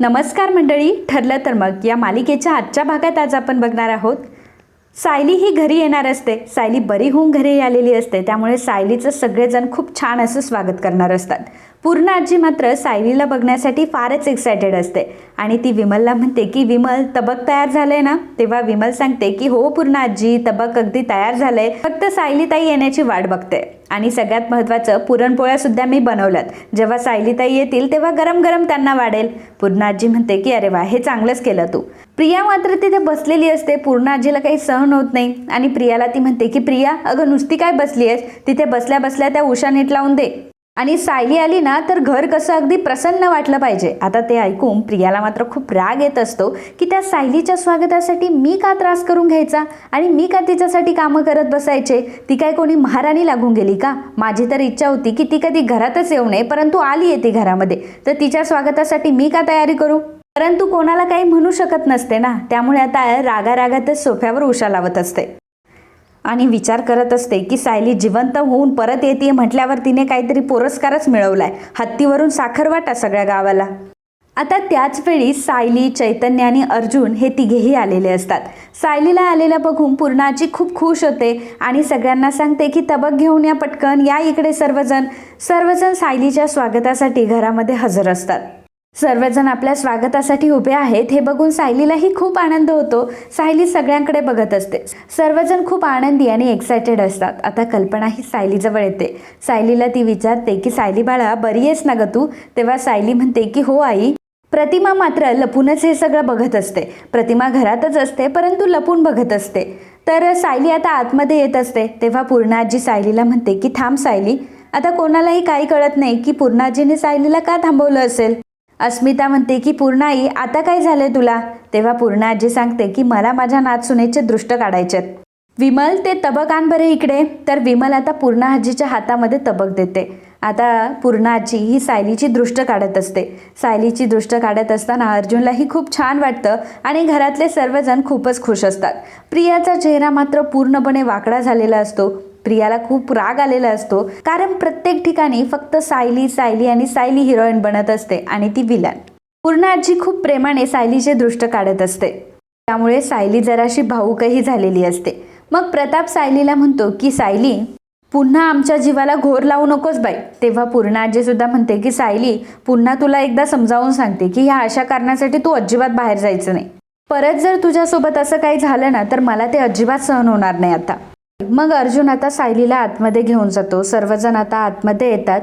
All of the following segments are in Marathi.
नमस्कार मंडळी ठरलं तर मग. या मालिकेच्या आजच्या भागात आज आपण बघणार आहोत. सायली ही घरी येणार असते. सायली बरी होऊन घरी आलेली असते. त्यामुळे सायलीचं सगळेजण खूप छान असं स्वागत करणार असतात. पूर्ण आजी मात्र सायलीला बघण्यासाठी फारच एक्सायटेड असते. आणि ती विमलला म्हणते की विमल तबक तयार झालंय ना? तेव्हा विमल सांगते की हो पूर्ण आजी तबक अगदी तयार झालंय. फक्त सायलीताई येण्याची वाट बघते. आणि सगळ्यात महत्त्वाचं पुरणपोळ्या सुद्धा मी बनवल्यात. जेव्हा सायलीताई येतील तेव्हा गरम गरम त्यांना वाढेल. पूर्णाजी म्हणते की अरे वा हे चांगलंच केलं तू. प्रिया मात्र तिथे बसलेली असते. पूर्ण आजीला काही सहन होत नाही. आणि प्रियाला ती म्हणते की प्रिया अगं नुसती काय बसली आहेस तिथे बसल्या बसल्या त्या उषा नीट लावून दे. आणि सायली आली ना तर घर कसं अगदी प्रसन्न वाटलं पाहिजे. आता ते ऐकून प्रियाला मात्र खूप राग येत असतो की त्या सायलीच्या स्वागतासाठी मी का त्रास करून घ्यायचा? आणि मी का तिच्यासाठी कामं करत बसायचे? ती काय कोणी महाराणी लागून गेली का? माझी तर इच्छा होती की ती कधी घरातच येऊ नये परंतु आली येते घरामध्ये. तर तिच्या स्वागतासाठी मी का तयारी करू? परंतु कोणाला काही म्हणू शकत नसते ना. त्यामुळे आता रागारागातच सोफ्यावर उशा लावत असते. आणि विचार करत असते की सायली जिवंत होऊन परत येते म्हटल्यावर तिने काहीतरी पुरस्कारच मिळवलाय. हत्तीवरून साखर वाटा सगळ्या गावाला. आता त्याच वेळी सायली चैतन्य आणि अर्जुन हे तिघेही आलेले असतात. सायलीला आलेलं बघून पूर्णाची खूप खुश होते आणि सगळ्यांना सांगते की तबक घेऊन या पटकन या इकडे सर्वजण. सर्वजण सायलीच्या स्वागतासाठी घरामध्ये हजर असतात. सर्वजण आपल्या स्वागतासाठी उभे आहेत. हे बघून सायलीलाही खूप आनंद होतो. सायली सगळ्यांकडे बघत असते. सर्वजण खूप आनंदी आणि एक्सायटेड असतात. आता कल्पना ही सायलीजवळ येते. सायलीला ती विचारते की सायली बाळा बरी आहेस ना ग तू? तेव्हा सायली म्हणते की हो आई. प्रतिमा मात्र लपूनच हे सगळं बघत असते. प्रतिमा घरातच असते परंतु लपून बघत असते. तर सायली आता आतमध्ये येत असते. तेव्हा पूर्णाजी सायलीला म्हणते की थांब सायली. आता कोणालाही काही कळत नाही की पूर्णाजीने सायलीला का थांबवलं असेल? अस्मिता म्हणते की पूर्णाई आता काय झालंय तुला? तेव्हा पूर्णा आजी सांगते की मला माझ्या नाचसुनेचे दृष्ट काढायचेत. विमल ते तबक आण बरे इकडे. तर विमल आता पूर्णा आजीच्या हातामध्ये तबक देते. आता पूर्णा आजी ही सायलीची दृष्ट काढत असते. सायलीची दृष्ट काढत असताना अर्जुनलाही खूप छान वाटतं आणि घरातले सर्वजण खूपच खुश असतात. प्रियाचा चेहरा मात्र पूर्णपणे वाकडा झालेला असतो. प्रियाला खूप राग आलेला असतो कारण प्रत्येक ठिकाणी फक्त सायली सायली आणि सायली हिरोईन बनत असते आणि ती विलन पूर्ण आजी खूप प्रेमाने सायलीचे दृष्ट काढत असते. त्यामुळे सायली जराशी भाऊकही झालेली असते. मग प्रताप सायलीला म्हणतो की सायली पुन्हा आमच्या जीवाला घोर लावू नकोस बाई. तेव्हा पूर्ण आजी सुद्धा म्हणते की सायली पुन्हा तुला एकदा समजावून सांगते की ह्या अशा कारणासाठी तू अजिबात बाहेर जायचं नाही. परत जर तुझ्यासोबत असं काही झालं ना तर मला ते अजिबात सहन होणार नाही आता. मग अर्जुन आता सायलीला आतमध्ये घेऊन जातो. सर्वजण आता आतमध्ये येतात.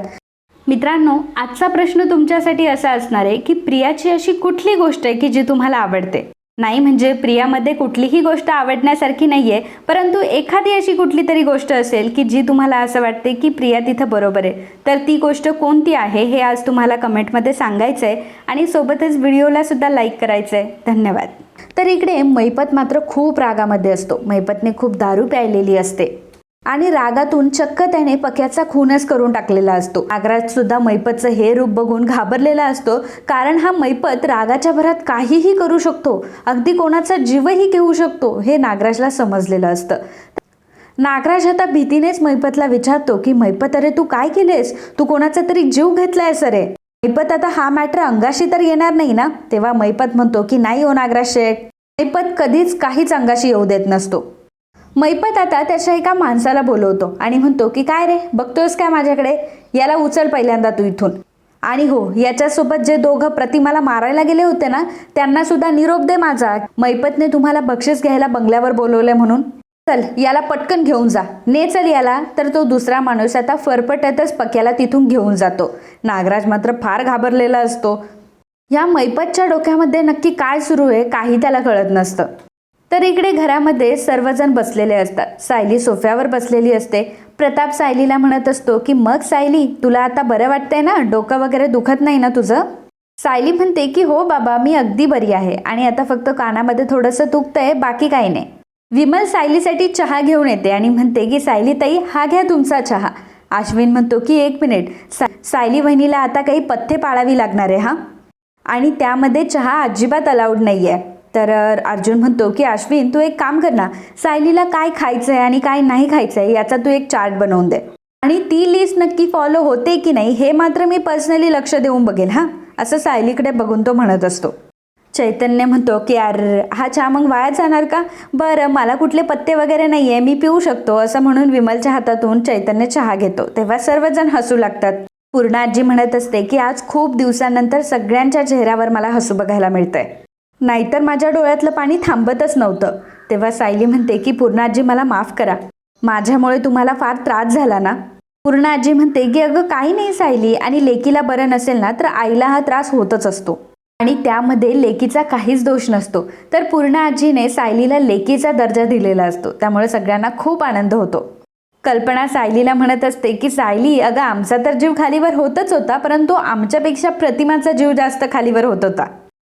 मित्रांनो आजचा प्रश्न तुमच्यासाठी असा असणार आहे की प्रियाची अशी कुठली गोष्ट आहे की जी तुम्हाला आवडते? नाही म्हणजे प्रियामध्ये कुठलीही गोष्ट आवडण्यासारखी नाही आहे परंतु एखादी अशी कुठली तरी गोष्ट असेल की जी तुम्हाला असं वाटते की प्रिया तिथं बरोबर आहे. तर ती गोष्ट कोणती आहे हे आज तुम्हाला कमेंटमध्ये सांगायचं आहे आणि सोबतच व्हिडिओला सुद्धा लाईक करायचं आहे धन्यवाद. तर इकडे मैपत मात्र खूप रागामध्ये असतो. मैपतने खूप दारू प्यायलेली असते. आणि रागातून चक्क त्याने पक्याचा खूनच करून टाकलेला असतो. नागराज सुद्धा मैपतचं हे रूप बघून घाबरलेला असतो. कारण हा मैपत रागाच्या भरात काहीही करू शकतो. अगदी कोणाचा जीवही घेऊ शकतो हे नागराजला समजलेलं असतं. नागराज आता भीतीनेच मैपतला विचारतो की मैपत अरे तू काय केलेस? तू कोणाचा तरी जीव घेतलाय अरे मैपत आता हा मॅटर अंगाशी तर येणार नाही ना? तेव्हा मैपत म्हणतो की नाही हो नागराज शेठ मैपत कधीच काहीच अंगाशी येऊ देत नसतो. मैपत आता त्याच्या एका माणसाला बोलवतो आणि म्हणतो की काय रे बघतोयस काय माझ्याकडे? याला उचल पहिल्यांदा तू इथून. आणि हो याच्यासोबत जे दोघं प्रतिमाला मारायला गेले होते ना त्यांना सुद्धा निरोप दे माझा. मैपतने तुम्हाला बक्षीस घ्यायला बंगल्यावर बोलवलंय म्हणून. चल याला पटकन घेऊन जा. ने चल याला तर तो दुसरा माणूस आता फरफटतच पक्याला तिथून घेऊन जातो. नागराज मात्र फार घाबरलेला असतो. या मैपतच्या डोक्यामध्ये नक्की काय सुरू आहे काही त्याला कळत नसतं. तर इकडे घरामध्ये सर्वजण बसलेले असतात. सायली सोफ्यावर बसलेली असते. प्रताप सायलीला म्हणत असतो की मग सायली तुला आता बरं वाटतंय ना? डोकं वगैरे दुखत नाही ना तुझं? सायली म्हणते की हो बाबा मी अगदी बरी आहे आणि आता फक्त कानामध्ये थोडंसं दुखतंय बाकी काही नाही. विमल सायलीसाठी चहा घेऊन येते आणि म्हणते की सायली ताई हा घ्या तुमचा चहा. आश्विन म्हणतो की एक मिनिट सा सायली बहिणीला आता काही पथ्य पाळावी लागणार आहे हा? आणि त्यामध्ये चहा अजिबात अलाउड नाही आहे तर अर्जुन म्हणतो की अश्विन तू एक काम कर ना सायलीला काय खायचं आहे आणि काय नाही खायचं आहे याचा तू एक चार्ट बनवून दे. आणि ती लिस्ट नक्की फॉलो होते की नाही हे मात्र मी पर्सनली लक्ष देऊन बघेल हां? असं सायलीकडे बघून तो म्हणत असतो. चैतन्य म्हणतो की अर हा चहा मग वाया जाणार का? बरं मला कुठले पत्ते वगैरे नाही आहे मी पिऊ शकतो. असं म्हणून विमलच्या हातातून चैतन्य चहा घेतो. तेव्हा सर्वजण हसू लागतात. पूर्ण आजी म्हणत असते की आज खूप दिवसानंतर सगळ्यांच्या चेहऱ्यावर मला हसू बघायला मिळतंय. नाहीतर माझ्या डोळ्यातलं पाणी थांबतच नव्हतं. तेव्हा सायली म्हणते की पूर्ण आजी मला माफ करा. माझ्यामुळे तुम्हाला फार त्रास झाला ना? पूर्ण आजी म्हणते की अगं काही नाही सायली. आणि लेकीला बरं नसेल ना तर आईला हा त्रास होतच असतो. आणि त्यामध्ये लेकीचा काहीच दोष नसतो. तर पूर्ण आजीने सायलीला लेकीचा दर्जा दिलेला असतो. त्यामुळे सगळ्यांना खूप आनंद होतो. कल्पना सायलीला म्हणत असते की सायली अगं आमचा तर जीव खालीवर होतच होता परंतु आमच्यापेक्षा प्रतिमाचा जीव जास्त खालीवर होत होता.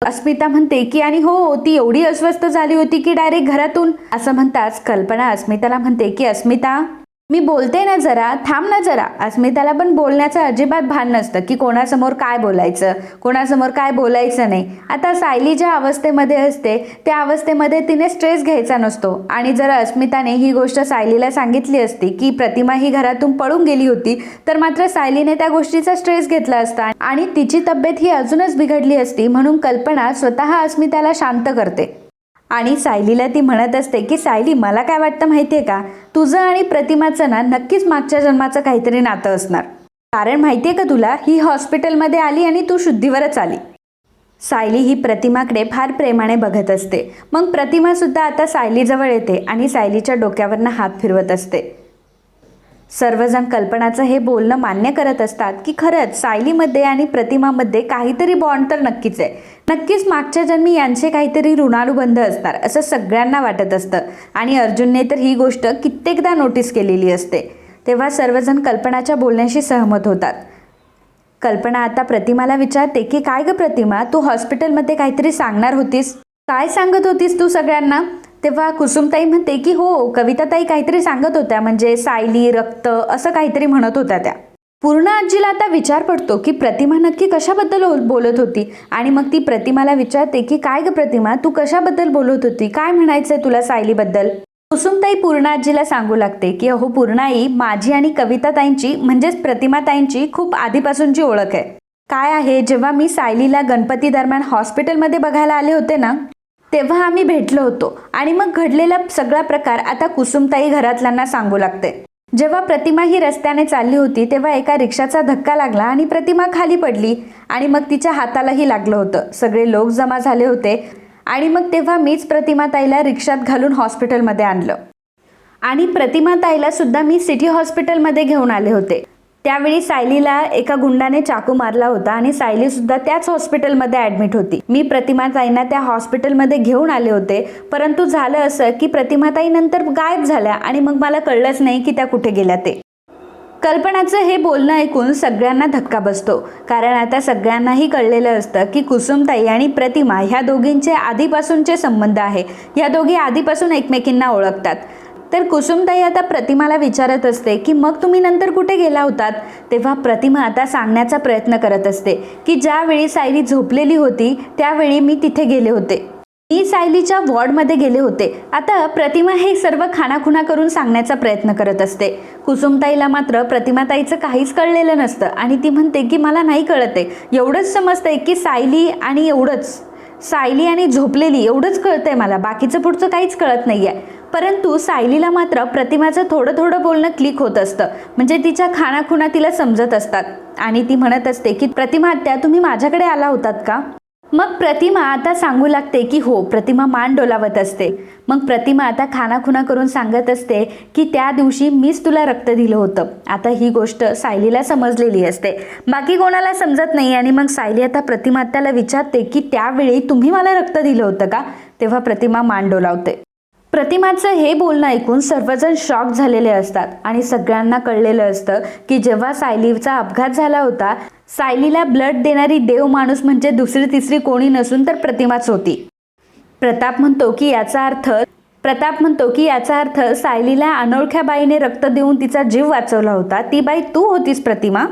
अस्मिता म्हणते की आणि हो ती एवढी अस्वस्थ झाली होती की डायरेक्ट घरातून. असं म्हणताच कल्पना अस्मिताला म्हणते की अस्मिता मी बोलते ना जरा थांब ना जरा. अस्मिताला पण बोलण्याचं अजिबात भान नसतं की कोणासमोर काय बोलायचं कोणासमोर काय बोलायचं नाही. आता सायली ज्या अवस्थेमध्ये असते त्या अवस्थेमध्ये तिने स्ट्रेस घ्यायचा नसतो. आणि जर अस्मिताने ही गोष्ट सायलीला सांगितली असती की प्रतिमा ही घरातून पळून गेली होती तर मात्र सायलीने त्या गोष्टीचा स्ट्रेस घेतला असता. आणि तिची तब्येत ही अजूनच बिघडली असती म्हणून कल्पना स्वतः अस्मिताला शांत करते. आणि सायलीला ती म्हणत असते की सायली मला काय वाटतं माहितीये का? तुझं आणि प्रतिमाचं ना नक्कीच मागच्या जन्माचं काहीतरी नातं असणार. कारण माहितीये का तुला ही हॉस्पिटलमध्ये आली आणि तू शुद्धीवरच आली. सायली ही प्रतिमाकडे फार प्रेमाने बघत असते. मग प्रतिमा सुद्धा आता सायलीजवळ येते आणि सायलीच्या डोक्यावरनं हात फिरवत असते. सर्वजण कल्पनाचं हे बोलणं मान्य करत असतात की खरंच सायलीमध्ये आणि प्रतिमामध्ये काहीतरी बॉन्ड तर नक्कीच आहे. नक्कीच मागच्या जन्मी यांचे काहीतरी ऋणानुबंध असणार असं सगळ्यांना वाटत असतं. आणि अर्जुनने तर ही गोष्ट कित्येकदा नोटीस केलेली असते. तेव्हा सर्वजण कल्पनाच्या बोलण्याशी सहमत होतात. कल्पना आता प्रतिमाला विचारते की काय ग प्रतिमा? तू हॉस्पिटलमध्ये काहीतरी सांगणार होतीस? काय सांगत होतीस तू सगळ्यांना? तेव्हा कुसुमताई म्हणते की हो कविताताई काहीतरी सांगत होत्या म्हणजे सायली रक्त असं काहीतरी म्हणत होत्या त्या. पूर्ण आजीला आता विचार पडतो की प्रतिमा नक्की कशाबद्दल बोलत होती? आणि मग ती प्रतिमाला विचारते की काय ग प्रतिमा तू कशाबद्दल बोलत होती? काय म्हणायचंय तुला सायलीबद्दल? कुसुमताई पूर्ण आजीला सांगू लागते की अहो पूर्णाई माझी आणि कविताताईंची म्हणजेच प्रतिमाताईंची खूप आधीपासूनची ओळख आहे. काय आहे जेव्हा मी सायलीला गणपती दरम्यान हॉस्पिटलमध्ये बघायला आले होते ना तेव्हा आम्ही भेटलो होतो. आणि मग घडलेला सगळा प्रकार आता कुसुमताई घरातल्यांना सांगू लागते. जेव्हा प्रतिमा ही रस्त्याने चालली होती तेव्हा एका रिक्षाचा धक्का लागला आणि प्रतिमा खाली पडली. आणि मग तिच्या हातालाही लागलं होतं. सगळे लोक जमा झाले होते. आणि मग तेव्हा मीच प्रतिमाताईला रिक्षात घालून हॉस्पिटलमध्ये आणलं. आणि प्रतिमाताईला सुद्धा मी सिटी हॉस्पिटलमध्ये घेऊन आले होते. त्यावेळी सायलीला एका गुंडाने चाकू मारला होता आणि सायली सुद्धा त्याच हॉस्पिटलमध्ये ऍडमिट होती. मी प्रतिमाताईंना त्या हॉस्पिटलमध्ये घेऊन आले होते परंतु झालं असं की प्रतिमाताई नंतर गायब झाल्या आणि मग मला कळलंच नाही की त्या कुठे गेल्या ते. कल्पनाचं हे बोलणं ऐकून सगळ्यांना धक्का बसतो कारण आता सगळ्यांनाही कळलेलं असतं की कुसुमताई आणि प्रतिमा ह्या दोघींचे आधीपासूनचे संबंध आहे. या दोघी आधीपासून एकमेकींना ओळखतात. तर कुसुमताई आता प्रतिमाला विचारत असते की मग तुम्ही नंतर कुठे गेला होतात? तेव्हा प्रतिमा आता सांगण्याचा प्रयत्न करत असते की ज्यावेळी सायली झोपलेली होती त्यावेळी मी तिथे गेले होते. मी सायलीच्या वॉर्डमध्ये गेले होते. आता प्रतिमा हे सर्व खाणाखुणा करून सांगण्याचा प्रयत्न करत असते. कुसुमताईला मात्र प्रतिमाताईचं काहीच कळलेलं नसतं आणि ती म्हणते की मला नाही कळत. आहे एवढंच समजतंय की सायली आणि एवढंच. सायली आणि झोपलेली एवढंच कळतंय मला. बाकीचं पुढचं काहीच कळत नाही आहे परंतु सायलीला मात्र प्रतिमाचं थोडं थोडं बोलणं क्लिक होत असतं. म्हणजे तिच्या खाणाखुणा तिला समजत असतात. आणि ती म्हणत असते की प्रतिमा आत्या तुम्ही माझ्याकडे आला होतात का? मग प्रतिमा आता सांगू लागते की हो प्रतिमा मान डोलावत असते. मग प्रतिमा आता खानाखुणा करून सांगत असते की त्या दिवशी मीच तुला रक्त दिलं होतं. आता ही गोष्ट सायलीला समजलेली असते. बाकी कोणाला समजत नाही आणि मग सायली आता प्रतिमा त्याला विचारते की त्यावेळी तुम्ही मला रक्त दिलं होतं का? तेव्हा प्रतिमा मान डोलावते. प्रतिमाचं हे बोलणं ऐकून सर्वजण शॉक झालेले असतात आणि सगळ्यांना कळलेलं असतं की जेव्हा सायलीचा अपघात झाला होता सायलीला ब्लड देणारी देव माणूस म्हणजे दुसरी तिसरी कोणी नसून तर प्रतिमाच होती. प्रताप म्हणतो की याचा अर्थ प्रताप म्हणतो की याचा अर्थ सायलीला अनोळख्या बाईने रक्त देऊन तिचा जीव वाचवला होता. ती बाई तू होतीस प्रतिमा?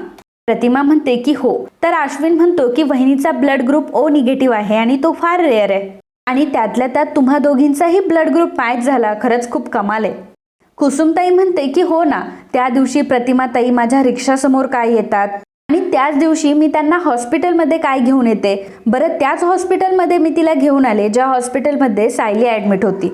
प्रतिमा म्हणते की हो. तर अश्विन म्हणतो की वहिनीचा ब्लड ग्रुप ओ निगेटिव्ह आहे आणि तो फार रेअर आहे. आणि त्यातल्या त्यात तुम्हा दोघींचाही ब्लड ग्रुप मॅच झाला. खरंच खूप कमाल आहे. कुसुमताई म्हणते की हो ना त्या दिवशी प्रतिमाताई माझ्या रिक्षासमोर काय येतात? आणि त्याच दिवशी मी त्यांना हॉस्पिटलमध्ये काय घेऊन येते? बरं त्याच हॉस्पिटलमध्ये मी तिला घेऊन आले ज्या हॉस्पिटलमध्ये सायली ॲडमिट होती.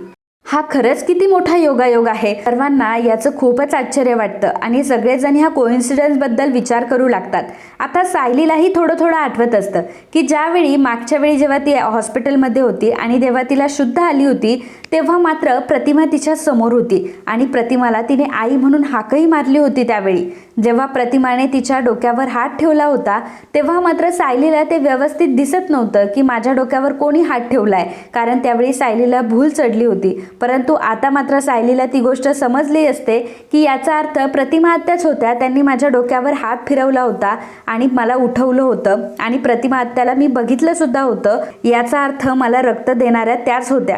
हा खरंच किती मोठा योगायोग आहे. सर्वांना याचं खूपच आश्चर्य वाटतं आणि सगळेजण ह्या कोइन्सिडन्सबद्दल विचार करू लागतात. आता सायलीलाही थोडं थोडं आठवत असतं की ज्यावेळी मागच्या वेळी जेव्हा ती हॉस्पिटलमध्ये होती आणि जेव्हा तिला शुद्ध आली होती तेव्हा मात्र प्रतिमा तिच्या समोर होती आणि प्रतिमाला तिने आई म्हणून हाकही मारली होती त्यावेळी. जेव्हा प्रतिमाने तिच्या डोक्यावर हात ठेवला होता तेव्हा मात्र सायलीला ते व्यवस्थित दिसत नव्हतं की माझ्या डोक्यावर कोणी हात ठेवलाय कारण त्यावेळी सायलीला भूल चढली होती. परंतु आता मात्र सायलीला ती गोष्ट समजली असते की याचा अर्थ प्रतिमा आत्याच होत्या त्यांनी माझ्या डोक्यावर हात फिरवला होता आणि मला उठवलं होतं आणि प्रतिमा आत्याला मी बघितलं सुद्धा होतं. याचा अर्थ मला रक्त देणाऱ्या त्याच होत्या.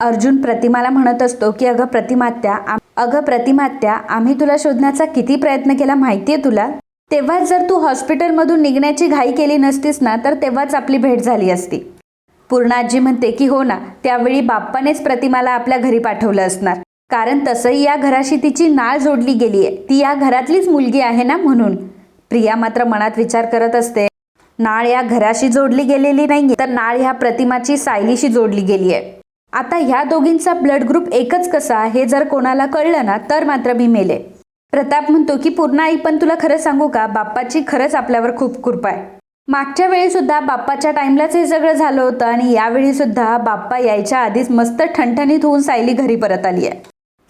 अर्जुन प्रतिमाला म्हणत असतो की अगं प्रतिमात्या आम- अगं प्रतिमात्या आम्ही तुला शोधण्याचा किती प्रयत्न केला माहितीये तुला? तेव्हाच जर तू हॉस्पिटलमधून निघण्याची घाई केली नसतीस ना तर तेव्हाच आपली भेट झाली असती. पूर्णाजी म्हणते की हो ना त्यावेळी बाप्पानेच प्रतिमाला आपल्या घरी पाठवलं असणार. कारण तसंही या घराशी तिची नाळ जोडली गेली आहे ती या घरातलीच मुलगी आहे ना म्हणून. प्रिया मात्र मनात विचार करत असते नाळ या घराशी जोडली गेलेली नाही तर नाळ ह्या प्रतिमाची सायलीशी जोडली गेली आहे आता ह्या दोघींचा ब्लड ग्रुप एकच कसा हे जर कोणाला कळलं ना तर मात्र मी मेले. प्रताप म्हणतो की पूर्ण आई पण तुला खरं सांगू का? बाप्पाची खरंच आपल्यावर खूप कृपा आहे. मागच्या वेळी सुद्धा बाप्पाच्या टाइमलाच हे सगळं झालं होतं आणि यावेळी सुद्धा बाप्पा यायच्या आधीच मस्त ठणठणीत होऊन सायली घरी परत आली आहे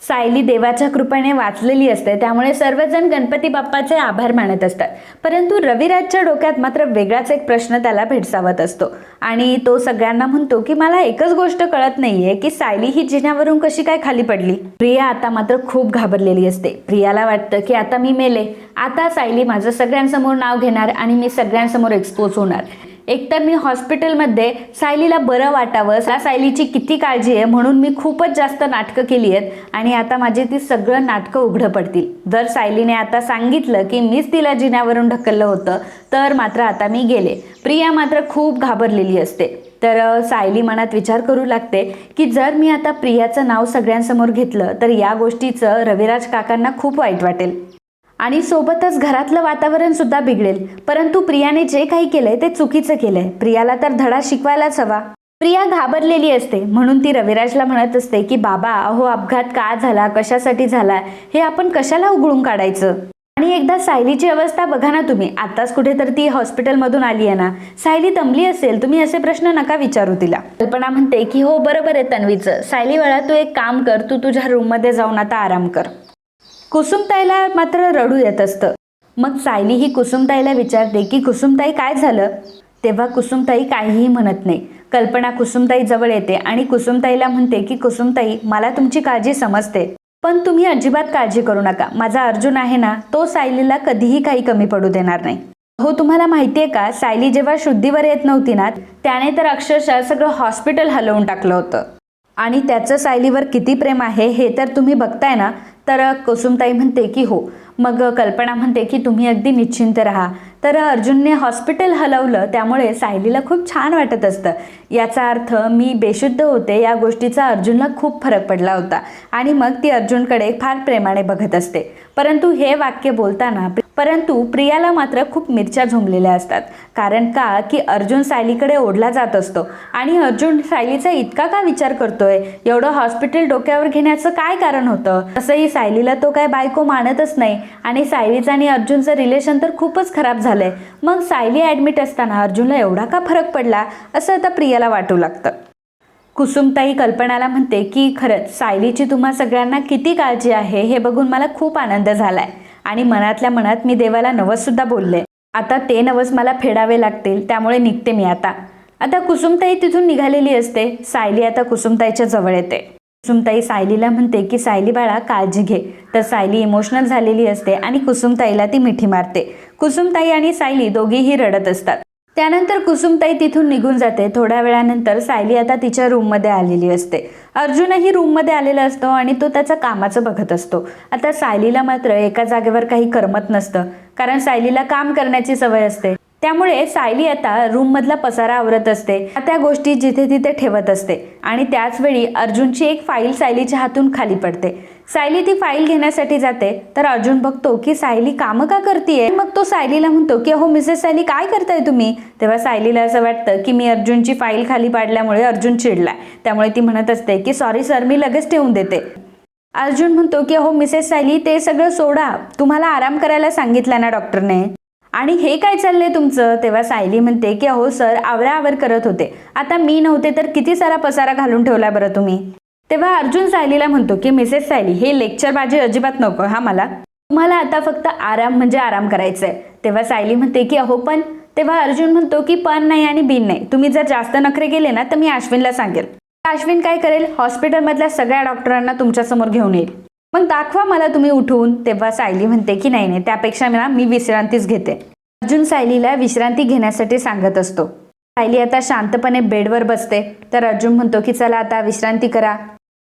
सायली देवाच्या कृपेने वाचलेली असते. त्यामुळे सर्वजण गणपती बाप्पाचे आभार मानत असतात. परंतु रविराजच्या डोक्यात मात्र वेगळाच एक प्रश्न त्याला भेडसावत असतो. आणि तो सगळ्यांना म्हणतो की मला एकच गोष्ट कळत नाहीये की सायली ही जिन्यावरून कशी काय खाली पडली? प्रिया आता मात्र खूप घाबरलेली असते. प्रियाला वाटतं की आता मी मेले. आता सायली माझं सगळ्यांसमोर नाव घेणार आणि मी सगळ्यांसमोर एक्सपोज होणार. एकतर मी हॉस्पिटलमध्ये सायलीला बरं वाटावं सा सायलीची किती काळजी आहे म्हणून मी खूपच जास्त नाटकं केली आहेत आणि आता माझी ती सगळं नाटकं उघडं पडतील. जर सायलीने आता सांगितलं की मीच तिला जिन्यावरून ढकललं होतं तर मात्र आता मी गेले. प्रिया मात्र खूप घाबरलेली असते. तर सायली मनात विचार करू लागते की जर मी आता प्रियाचं नाव सगळ्यांसमोर घेतलं तर या गोष्टीचं रविराज काकांना खूप वाईट वाटेल. आणि सोबतच घरातलं वातावरण सुद्धा बिघडेल. परंतु प्रियाने जे काही केलंय ते चुकीचं केलंय. प्रियाला तर धडा शिकवायलाच हवा. प्रिया घाबरलेली असते. म्हणून ती रविराजला म्हणत असते की बाबा अहो अपघात का झाला? कशासाठी झाला? हे आपण कशाला उघडून काढायचं? आणि एकदा सायलीची अवस्था बघा ना तुम्ही. आताच कुठेतरी ती हॉस्पिटलमधून आली आहे ना. सायली दमली असेल. तुम्ही असे प्रश्न नका विचारू तिला. कल्पना म्हणते की हो बरोबर आहे तन्वीचं. सायली वेळा तू एक काम कर. तू तुझ्या रूममध्ये जाऊन आता आराम कर. कुसुमताईला मात्र रडू येत असतं. मग सायली ही कुसुमताईला विचारते की कुसुमताई काय झालं? तेव्हा कुसुमताई काहीही म्हणत नाही. कल्पना कुसुमताई जवळ येते आणि कुसुमताईला म्हणते की कुसुमताई मला तुमची काळजी समजते पण तुम्ही अजिबात काळजी करू नका. माझा अर्जुन आहे ना तो सायलीला कधीही काही कमी पडू देणार नाही. हो तुम्हाला माहिती आहे का? सायली जेव्हा शुद्धीवर येत नव्हती ना त्याने तर अक्षरशः सगळं हॉस्पिटल हलवून टाकलं होतं. आणि त्याचं सायलीवर किती प्रेम आहे हे तर तुम्ही बघताय ना तर कुसुमताई म्हणते की हो. मग कल्पना म्हणते की तुम्ही अगदी निश्चिंत राहा. तर अर्जुनने हॉस्पिटल हलवलं त्यामुळे सायलीला खूप छान वाटत असतं. याचा अर्थ मी बेशुद्ध होते या गोष्टीचा अर्जुनला खूप फरक पडला होता. आणि मग ती अर्जुनकडे फार प्रेमाने बघत असते. परंतु हे वाक्य बोलताना परंतु प्रियाला मात्र खूप मिरच्या झोंबलेल्या असतात. कारण का? की अर्जुन सायलीकडे ओढला जात असतो. आणि अर्जुन सायलीचा इतका का विचार करतोय? एवढं हॉस्पिटल डोक्यावर घेण्याचं काय कारण होतं? तसंही सायलीला तो काय बायको मानतच नाही. आणि सायलीचं आणि अर्जुनचं रिलेशन तर खूपच खराब झालंय. मग सायली ॲडमिट असताना अर्जुनला एवढा का फरक पडला? असं आता प्रियाला वाटू लागतं. कुसुमताई कल्पनाला म्हणते की खरंच सायलीची तुम्हा सगळ्यांना किती काळजी आहे हे बघून मला खूप आनंद झाला आहे आणि मनातल्या मनात मी देवाला नवससुद्धा बोलले. आता ते नवस मला फेडावे लागतील त्यामुळे निघते मी आता. आता कुसुमताई तिथून निघालेली असते. सायली आता कुसुमताईच्या जवळ येते. कुसुमताई सायलीला म्हणते की सायली बाळा काळजी घे. तर सायली इमोशनल झालेली असते आणि कुसुमताईला ती मिठी मारते. कुसुमताई आणि सायली दोघीही रडत असतात. त्यानंतर कुसुमताई तिथून निघून जाते. थोड्या वेळानंतर सायली आता तिच्या रूममध्ये आलेली असते. अर्जुनही रूममध्ये आलेला असतो आणि तो त्याचं कामाचं बघत असतो. आता सायलीला मात्र एका जागेवर काही करमत नसतं. कारण सायलीला काम करण्याची सवय असते. त्यामुळे सायली आता रूममधला पसारा आवरत असते. त्या गोष्टी जिथे तिथे ठेवत असते. आणि त्याच वेळी अर्जुनची एक फाईल सायलीच्या हातून खाली पडते. सायली ती फाईल घेण्यासाठी जाते. तर अर्जुन बघतो की सायली कामं का करतीये? मग तो सायलीला म्हणतो की अहो मिसेस सायली काय करताय तुम्ही? तेव्हा सायलीला असं वाटतं की मी अर्जुनची फाईल खाली पाडल्यामुळे अर्जुन चिडलाय. त्यामुळे ती म्हणत असते की सॉरी सर मी लगेच ठेवून देते. अर्जुन म्हणतो की अहो मिसेस सायली ते सगळं सोडा. तुम्हाला आराम करायला सांगितलं ना डॉक्टरने. आणि हे काय चाललंय तुमचं? तेव्हा सायली म्हणते की अहो सर आवराआवर करत होते. आता मी नव्हते तर किती सारा पसारा घालून ठेवला बरं तुम्ही? तेव्हा अर्जुन सायलीला म्हणतो की मिसेस सायली हे लेक्चर बाजी अजिबात नको हा मला. तुम्हाला आता फक्त आराम म्हणजे आराम करायचा आहे तेव्हा सायली म्हणते की अहो पण. तेव्हा अर्जुन म्हणतो की पण नाही आणि बिन नाही. तुम्ही जर जास्त नखरे केले ना तर मी अश्विनला सांगेल. अश्विन काय करेल? हॉस्पिटलमधल्या सगळ्या डॉक्टरांना तुमच्यासमोर घेऊन येईल. मग दाखवा मला तुम्ही उठून. तेव्हा सायली म्हणते की नाही नाही त्यापेक्षा मला मी विश्रांतीच घेते. अर्जुन सायलीला विश्रांती घेण्यासाठी सांगत असतो. सायली आता शांतपणे बेडवर बसते. तर अर्जुन म्हणतो की चला आता विश्रांती करा.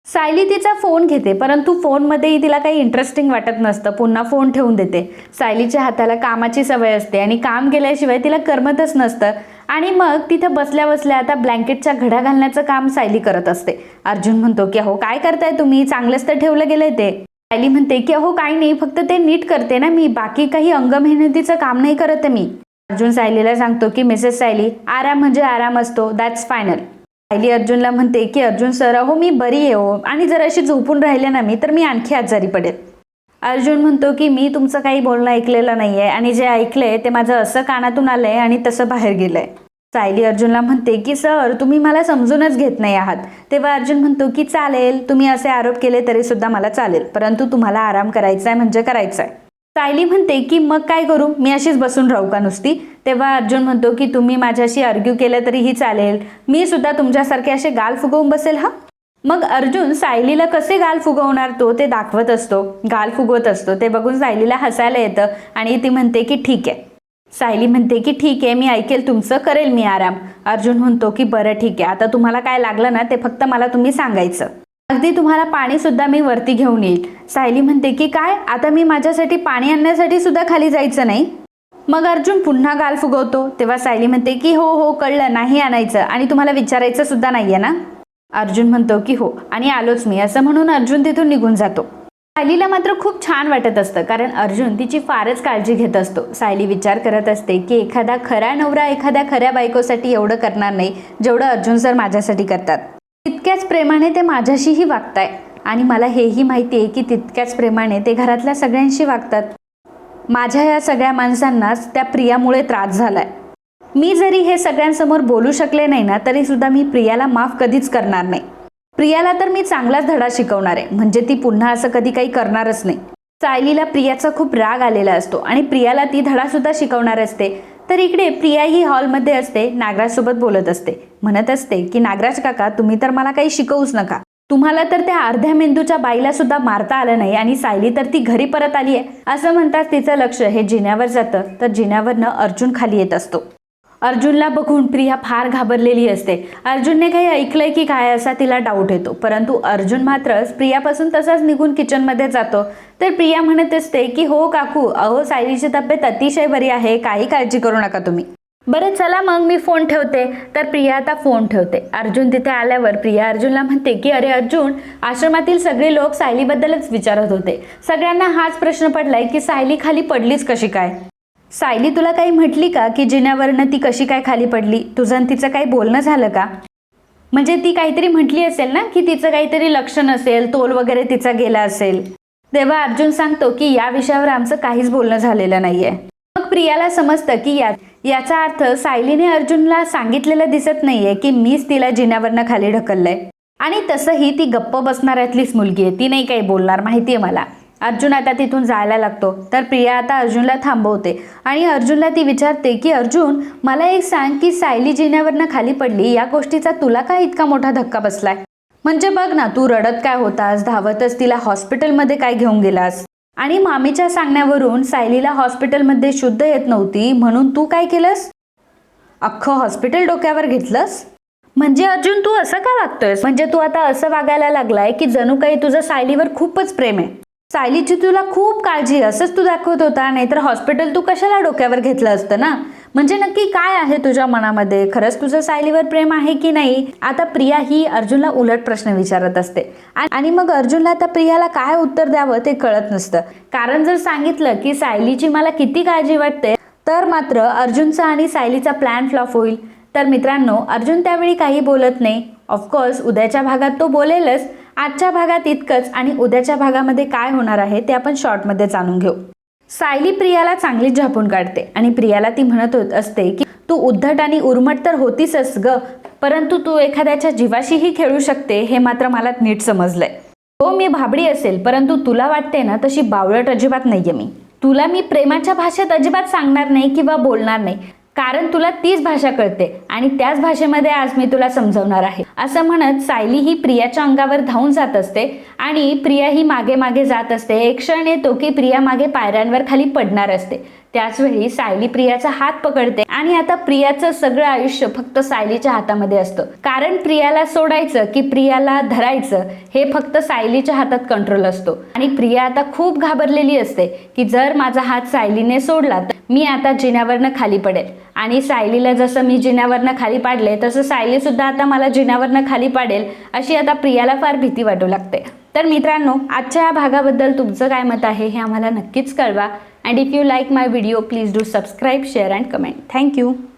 सायली तिचा फोन घेते परंतु फोनमध्येही तिला काही इंटरेस्टिंग वाटत नसतं. पुन्हा फोन ठेवून देते. सायलीच्या हाताला कामाची सवय असते आणि काम केल्याशिवाय तिला करमतच नसतं. आणि मग तिथं बसल्या बसल्या आता ब्लँकेटच्या घड्या घालण्याचं काम सायली करत असते. अर्जुन म्हणतो की अहो काय करताय तुम्ही? चांगलंच तर ठेवलं गेलंय ते. सायली म्हणते की अहो काही नाही फक्त ते नीट करते ना मी. बाकी काही अंग मेहनतीचं काम नाही करत मी. अर्जुन सायलीला सांगतो की मिसेस सायली आराम म्हणजे आराम असतो. दॅट्स फायनल सायली अर्जुनला म्हणते की अर्जुन सर अहो मी बरी आहे हो आणि जर अशी झोपून राहिले ना मी तर मी आणखी आजारी पडेल. अर्जुन म्हणतो की मी तुमचं काही बोलणं ऐकलेलं नाही आहे आणि जे ऐकलंय ते माझं असं कानातून आलं आहे आणि तसं बाहेर गेलंय. सायली अर्जुनला म्हणते की सर तुम्ही मला समजूनच घेत नाही आहात. तेव्हा अर्जुन म्हणतो की चालेल तुम्ही असे आरोप केले तरी सुद्धा मला चालेल परंतु तुम्हाला आराम करायचा आहे म्हणजे करायचा आहे सायली म्हणते की मग काय करू? मी अशीच बसून राहू का नुसती? तेव्हा अर्जुन म्हणतो की तुम्ही माझ्याशी आर्ग्यू केलं तरीही चालेल. मी सुद्धा तुमच्यासारखे असे गाल फुगवून बसेल हा? मग अर्जुन सायलीला कसे गाल फुगवणार तो ते दाखवत असतो. गाल फुगवत असतो. ते बघून सायलीला हसायला येतं आणि ती म्हणते की ठीक आहे. सायली म्हणते की ठीक आहे मी ऐकेल तुमचं करेल मी आराम. अर्जुन म्हणतो की बरं ठीक आहे. आता तुम्हाला काय लागलं ना ते फक्त मला तुम्ही सांगायचं. अगदी तुम्हाला पाणी सुद्धा मी वरती घेऊन येईल. सायली म्हणते की काय? आता मी माझ्यासाठी पाणी आणण्यासाठी सुद्धा खाली जायचं नाही. मग अर्जुन पुन्हा गाल फुगवतो. तेव्हा सायली म्हणते की हो हो कळलं. नाही आणायचं. आणि तुम्हाला विचारायचं सुद्धा नाहीये ना? अर्जुन म्हणतो की हो आणि आलोच मी. असं म्हणून अर्जुन तिथून निघून जातो. सायलीला मात्र खूप छान वाटत असतं कारण अर्जुन तिची फारच काळजी घेत असतो. सायली विचार करत असते की एखादा खरा नवरा एखाद्या खऱ्या बायकोसाठी एवढं करणार नाही जेवढं अर्जुन सर माझ्यासाठी करतात. तितक्याच प्रेमाने ते माझ्याशीही वागताय. आणि मला हेही माहिती आहे की तितक्याच प्रेमाने ते घरातल्या सगळ्यांशी वागतात. माझ्या या सगळ्या माणसांनाच त्या प्रियामुळे त्रास झालाय. मी जरी हे सगळ्यांसमोर बोलू शकले नाही ना तरी सुद्धा मी प्रियाला माफ कधीच करणार नाही. प्रियाला तर मी चांगलाच धडा शिकवणार आहे म्हणजे ती पुन्हा असं कधी काही करणारच नाही. सायलीला प्रियाचा खूप राग आलेला असतो आणि प्रियाला ती धडा सुद्धा शिकवणार असते. तर इकडे प्रिया ही हॉलमध्ये असते नागराजसोबत बोलत असते. म्हणत असते की नागराज काका तुम्ही तर मला काही शिकवूच नका. तुम्हाला तर त्या अर्ध्या मेंदूच्या बाईला सुद्धा मारता आलं नाही आणि सायली तर ती घरी परत आली आहे असं म्हणताच तिचं लक्ष हे जिन्यावर जातं तर जिन्यावरनं अर्जुन खाली येत असतो. अर्जुनला बघून प्रिया फार घाबरलेली असते. अर्जुनने काही ऐकलंय की काय असा तिला डाऊट येतो. परंतु अर्जुन मात्र प्रियापासून तसाच निघून किचनमध्ये जातो. तर प्रिया म्हणत असते की हो काकू अहो सायलीची तब्येत अतिशय बरी आहे. काही काळजी करू नका तुम्ही. बरं चला मग मी फोन ठेवते. तर प्रिया आता फोन ठेवते. अर्जुन तिथे आल्यावर प्रिया अर्जुनला म्हणते की अरे अर्जुन आश्रमातील सगळे लोक सायलीबद्दलच विचारत होते. सगळ्यांना हाच प्रश्न पडलाय की सायली खाली पडलीच कशी काय? सायली तुला काही म्हटली का की जिन्यावरनं ती कशी काय खाली पडली? तुझं आणि तिचं काही बोलणं झालं का? म्हणजे ती काहीतरी म्हटली असेल ना की तिचं काहीतरी लक्ष नसेल तोल वगैरे तिचा गेला असेल. तेव्हा अर्जुन सांगतो की या विषयावर आमचं काहीच बोलणं झालेलं नाहीये. मग प्रियाला समजतं की या याचा अर्थ सायलीने अर्जुनला सांगितलेलं दिसत नाहीये की मीच तिला जिन्यावरनं खाली ढकललंय. आणि तसंही ती गप्प बसणाऱ्यातलीच मुलगी आहे ती नाही काही बोलणार माहितीये मला. अर्जुन आता तिथून जायला लागतो. तर प्रिया आता अर्जुनला थांबवते. आणि अर्जुनला ती विचारते की अर्जुन मला एक सांग की सायली जिन्यावरनं खाली पडली या गोष्टीचा तुला काय इतका मोठा धक्का बसलाय? म्हणजे बघ ना तू रडत काय होतास? धावतच तिला हॉस्पिटलमध्ये काय घेऊन गेलास? आणि मामीच्या सांगण्यावरून सायलीला हॉस्पिटलमध्ये शुद्ध येत नव्हती म्हणून तू काय केलंस? अख्खं हॉस्पिटल डोक्यावर घेतलंस? म्हणजे अर्जुन तू असं का वागतोयस? म्हणजे तू आता असं वागायला लागलाय की जणू काही तुझं सायलीवर खूपच प्रेम आहे. सायलीची तुला खूप काळजी असंच तू दाखवत होता नाहीतर हॉस्पिटल तू कशाला डोक्यावर घेतलं असतं ना? म्हणजे नक्की काय आहे तुझ्या मनामध्ये? खरंच तुझं सायलीवर प्रेम आहे की नाही? आता प्रिया ही अर्जुनला उलट प्रश्न विचारत असते. आणि मग अर्जुनला आता प्रियाला काय उत्तर द्यावं ते कळत नसतं. कारण जर सांगितलं की सायलीची मला किती काळजी वाटते तर मात्र अर्जुनचा आणि सायलीचा प्लॅन फ्लॉप होईल. तर मित्रांनो अर्जुन त्यावेळी काही बोलत नाही. ऑफकोर्स उद्याच्या भागात तो बोलेलच आजच्या भागात इतकंच आणि उद्याच्या भागामध्ये काय होणार आहे ते आपण शॉर्टमध्ये जाणून घेऊ. सायली प्रियाला चांगलीच झापून काढते आणि प्रियाला ती म्हणत होत असते की तू उद्धट आणि उर्मट तर होतीसच ग परंतु तू एखाद्याच्या जीवाशीही खेळू शकते हे मात्र मला नीट समजलंय. हो मी भाबडी असेल परंतु तुला वाटते ना तशी बावळट अजिबात नाहीये मी. तुला मी प्रेमाच्या भाषेत अजिबात सांगणार नाही किंवा बोलणार नाही. कारण तुला तीच भाषा कळते आणि त्याच भाषेमध्ये आज मी तुला समजवणार आहे. असं म्हणत सायली ही प्रियाच्या अंगावर धावून जात असते आणि प्रिया ही मागे मागे जात असते. एक क्षण येतो की प्रिया मागे पायऱ्यांवर खाली पडणार असते. त्याच वेळी सायली प्रियाचा हात पकडते आणि आता प्रियाचं सगळं आयुष्य फक्त सायलीच्या हातामध्ये असतं. कारण प्रियाला सोडायचं की प्रियाला धरायचं हे फक्त सायलीच्या हातात कंट्रोल असतो. आणि प्रिया आता खूप घाबरलेली असते की जर माझा हात सायलीने सोडला तर मी आता जिन्यावरनं खाली पडेल. आणि सायलीला जसं मी जिन्यावरनं खाली पाडले तसं सायली सुद्धा आता मला जिन्यावरनं खाली पाडेल अशी आता प्रियाला फार भीती वाटू लागते. तर मित्रांनो आजच्या या भागाबद्दल तुमचं काय मत आहे हे आम्हाला नक्कीच कळवा. And if you like my video, please do subscribe, share and comment. Thank you.